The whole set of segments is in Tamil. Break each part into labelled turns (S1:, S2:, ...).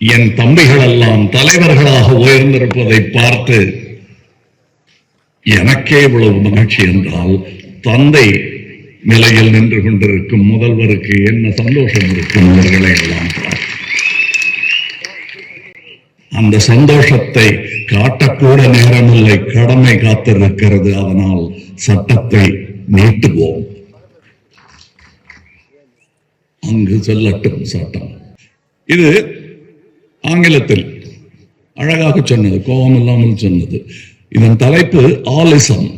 S1: என் தம்பிகள் எல்லாம் தலைவர்களாக உயர்ந்திருப்பதை பார்த்து எனக்கே இவ்வளவு மகிழ்ச்சி என்றால் தந்தை நிலையில் நின்று கொண்டிருக்கும் முதல்வருக்கு என்ன சந்தோஷம் இருக்கும் இவர்களை எல்லாம் அந்த சந்தோஷத்தை காட்டக்கூட நேரமில்லை கடமை காத்திருக்கிறது. அதனால் சட்டத்தை நீட்டுவோம். அங்கு செல்லட்டும் சட்டம். இது ஆங்கிலத்தில் அழகாக சொன்னது கோபம் இல்லாமல் சொன்னது இதன் தலைப்பு ஆலிசம்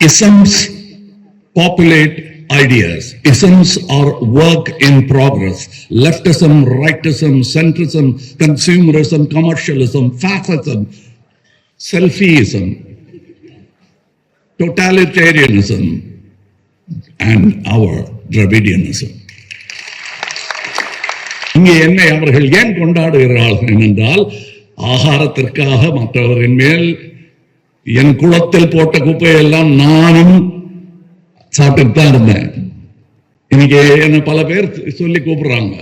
S1: isms populate ideas isms are work in progress leftism rightism centrism consumerism commercialism fascism selfieism totalitarianism and our Dravidianism. இங்கே என்னை அவர்கள் ஏன் கொண்டாடுகிறார்கள் என்றால் ஆகாரத்திற்காக மற்றவரின் மேல் என் குளத்தில் போட்ட குப்பையெல்லாம் நானும் சாப்பிட்டுட்டு தான் இருந்தேன். இன்னைக்கு என்ன பல பேர் சொல்லி கூப்பிடுறாங்க.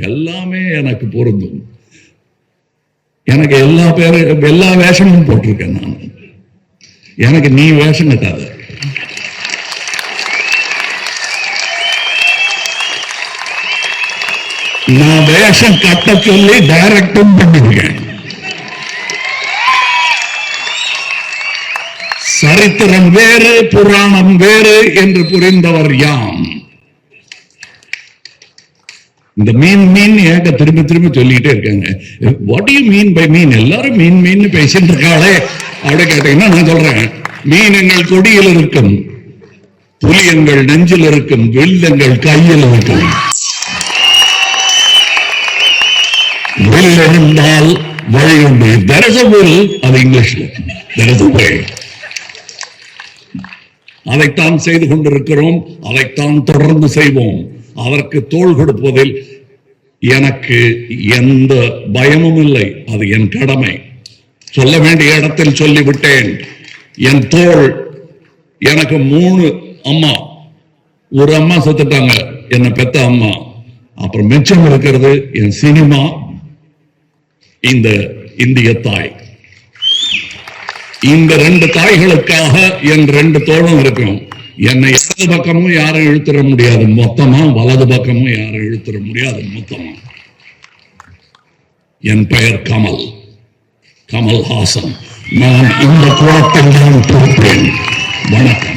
S1: எல்லாமே எனக்கு பொருந்தும். எனக்கு எல்லா பேரும் எல்லா வேஷமும் போட்டிருக்கேன் நான். எனக்கு நீ வேஷம் கட்டாத. நான் வேஷம் கட்ட சொல்லி டைரக்டும் பண்ணிருக்கேன். சரித்திரம் வேறு புராணம் வேறு என்று புரிந்தவர் யாம். இந்த மீன் மீன் ஏக்க திரும்ப திரும்ப சொல்லிட்டே இருக்காங்க. What you mean by mean எல்லாரும் மீன் மீன் பேசிட்டு இருக்காளே. அப்படி கேட்டீங்கன்னா நான் சொல்றேன். மீன் எங்கள் கொடியில் இருக்கும் புலி எங்கள் நெஞ்சில் இருக்கும் வெள்ளங்கள் கையில் இருக்கும். வில் இருந்தால் உண்டு there அது இங்கிலீஷ்ல there அதைத்தான் செய்து கொண்டிருக்கிறோம். அதைத்தான் தொடர்ந்து செய்வோம். அதற்கு தோள் கொடுப்பதில் எனக்கு எந்த பயமும் இல்லை. அது என் கடமை. சொல்ல வேண்டிய இடத்தில் சொல்லிவிட்டேன். என் தோல் எனக்கு மூணு அம்மா. ஒரு அம்மா செத்துட்டாங்க. என்னை பெத்த அம்மா. அப்புறம் மிச்சம் இருக்கிறது என் சினிமா இந்த இந்திய தாய். இந்த ரெண்டு தாய்களுக்காக என் ரெண்டு தோளும் இருக்கும். என்னை இடது பக்கமும் யாரும் இழுத்துற முடியாது. மொத்தமா வலது பக்கமும் யாரும் இழுத்துட முடியாது. மொத்தமா. என் பெயர் கமல். கமல் ஹாசன் நான் இந்த குளத்தில் தான் பொறுப்பேன். வணக்கம்.